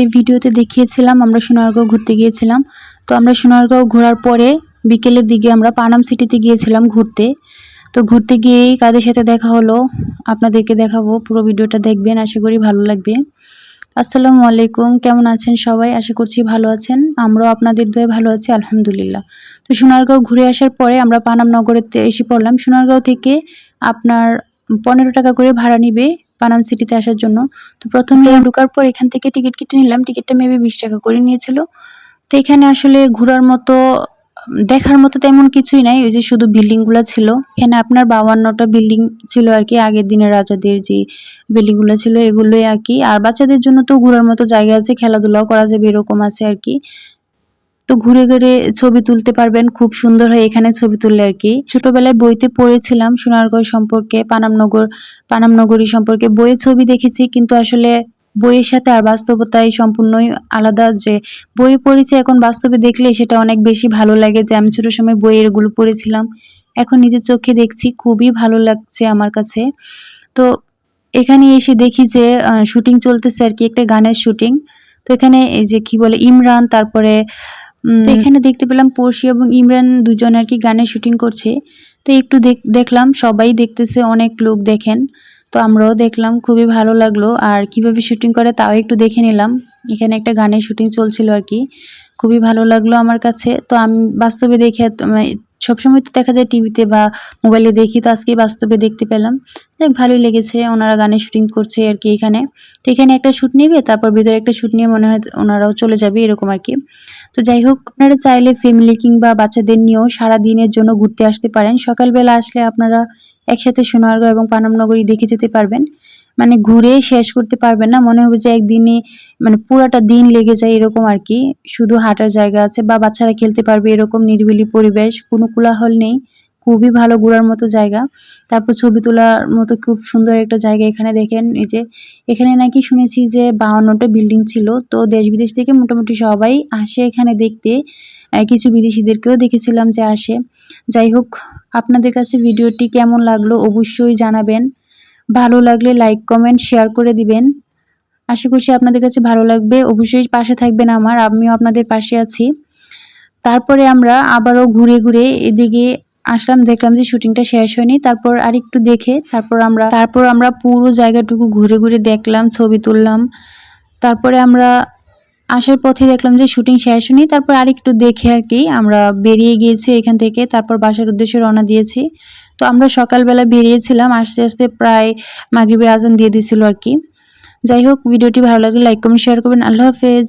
আজকের ভিডিওতে দেখিয়েছিলাম আমরা সোনারগাঁও ঘুরতে গিয়েছিলাম। তো আমরা সোনারগাঁও ঘোরার পরে বিকেলের দিকে আমরা পানাম সিটিতে গিয়েছিলাম ঘুরতে। তো ঘুরতে গিয়েই কাদের সাথে দেখা হলো আপনাদেরকে দেখাবো, পুরো ভিডিওটা দেখবেন, আশা করি ভালো লাগবে। আসসালামু আলাইকুম, কেমন আছেন সবাই? আশা করছি ভালো আছেন, আমরাও আপনাদের দয়ে ভালো আছি, আলহামদুলিল্লাহ। তো সোনারগাঁও ঘুরে আসার পরে আমরা পানাম নগরেতে এসে পড়লাম। সোনারগাঁও থেকে আপনার পনেরো টাকা করে ভাড়া নিবে পানাম সিটিতে আসার জন্য। তো প্রথমে ঢুকার পর এখান থেকে টিকিট কেটে নিলাম। টিকিটটা মেবি বিশ টাকা করে নিয়েছিল। তো এখানে আসলে ঘোরার মতো দেখার মতো তেমন কিছুই নাই। ওই যে শুধু বিল্ডিংগুলো ছিল। এখানে আপনার বাউান্নটা বিল্ডিং ছিল আর কি। আগের দিনের রাজাদের যে বিল্ডিংগুলো ছিল এগুলোই আর কি। আর বাচ্চাদের জন্য তো ঘোরার মতো জায়গা আছে। খেলাধুলাও করা যাবে এরকম আছে আর কি। তো ঘুরে ঘুরে ছবি তুলতে পারবেন, খুব সুন্দর হয় এখানে ছবি তুললে আর কি। ছোটবেলায় বইতে পড়েছিলাম সোনারগড় সম্পর্কে, পানামনগর, পানামনগরী সম্পর্কে বইয়ে ছবি দেখেছি, কিন্তু আসলে বইয়ের সাথে আর বাস্তবতায় সম্পূর্ণই আলাদা যে বই পড়েছি, এখন বাস্তবে দেখলে সেটা অনেক বেশি ভালো লাগে যে আমি ছোট সময় বইয়ের এগুলো পড়েছিলাম। এখন নিজের চোখে দেখছি, খুবই ভালো লাগছে আমার কাছে। তো এখানে এসে দেখি যে শুটিং চলতেছে আর কি, একটা গানের শুটিং। তো এখানে এই যে কি বলে, ইমরান, তারপরে তো এখানে দেখতে পেলাম পড়শি এবং ইমরান দুজন আর কি গানের শুটিং করছে। তো একটু দেখ- দেখলাম সবাই দেখতেছে অনেক লোক দেখেন। তো আমরাও দেখলাম খুবই ভালো লাগল। আর কীভাবে শুটিং করে তাও একটু দেখে নিলাম। এখানে একটা গানের শুটিং চলছিল আর কি। খুবই ভালো লাগল আমার কাছে। তো আমি বাস্তবে দেখে মানে সবসময় তো দেখা যায় টিভিতে বা মোবাইলে দেখি তো আজকে বাস্তবে দেখতে পেলাম। দেখ ভালোই লেগেছে ওনারা গানের শুটিং করছে আর কি এখানে। তো এখানে একটা শ্যুট নেবে তারপর ভিতরে একটা শ্যুট নিয়ে মনে হয় ওনারাও চলে যাবে এরকম আর কি। তো যাই হোক, আপনারা চাইলে ফ্যামিলি কিংবা বাচ্চাদের নিয়েও সারা দিনের জন্য ঘুরতে আসতে পারেন। সকালবেলা আসলে আপনারা একসাথে সোনারগাঁও এবং পানামনগরী দেখে যেতে পারবেন। মানে ঘুরে শেষ করতে পারবেন না, মনে হবে যে একদিনই মানে পুরাটা দিন লেগে যায় এরকম আর কি। শুধু হাঁটার জায়গা আছে বা বাচ্চারা খেলতে পারবে এরকম নিরিবিলি পরিবেশ, কোনো কোলাহল নেই। খুবই ভালো ঘোরার মতো জায়গা। তারপর ছবি তোলার মতো খুব সুন্দর একটা জায়গা এখানে দেখেন। এই যে এখানে নাকি শুনেছি যে বাহান্নটা বিল্ডিং ছিল। তো দেশ বিদেশ থেকে মোটামুটি সবাই আসে এখানে দেখতে। কিছু বিদেশিদেরকেও দেখেছিলাম যে আসে। যাই হোক, আপনাদের কাছে ভিডিওটি কেমন লাগল অবশ্যই জানাবেন। ভালো লাগলে লাইক, কমেন্ট, শেয়ার করে দিবেন। আশা করছি আপনাদের কাছে ভালো লাগবে। অবশ্যই পাশে থাকবেন আমার, আমিও আপনাদের পাশে আছি। তারপরে আমরা আবারও ঘুরে ঘুরে এদিকে আসলাম, দেখলাম যে শুটিংটা শেষ হয়নি। তারপর আরেকটু দেখে, তারপর আমরা তারপর আমরা পুরো জায়গাটুকু ঘুরে ঘুরে দেখলাম, ছবি তুললাম। তারপরে আমরা আসার পথে দেখলাম যে শুটিং শেষ হয়নি। তারপর আর একটু দেখে আর কি, আমরা বেরিয়ে গিয়েছি এখান থেকে, তারপর বাসার উদ্দেশ্যে রওনা দিয়েছি। তো আমরা সকালবেলা বেরিয়েছিলাম, আস্তে আস্তে প্রায় মাগরিবের আজান দিয়ে দিছিল আর কি। যাই হোক, ভিডিওটি ভালো লাগলে লাইক কমেন্ট শেয়ার করবেন। আল্লাহ হাফেজ।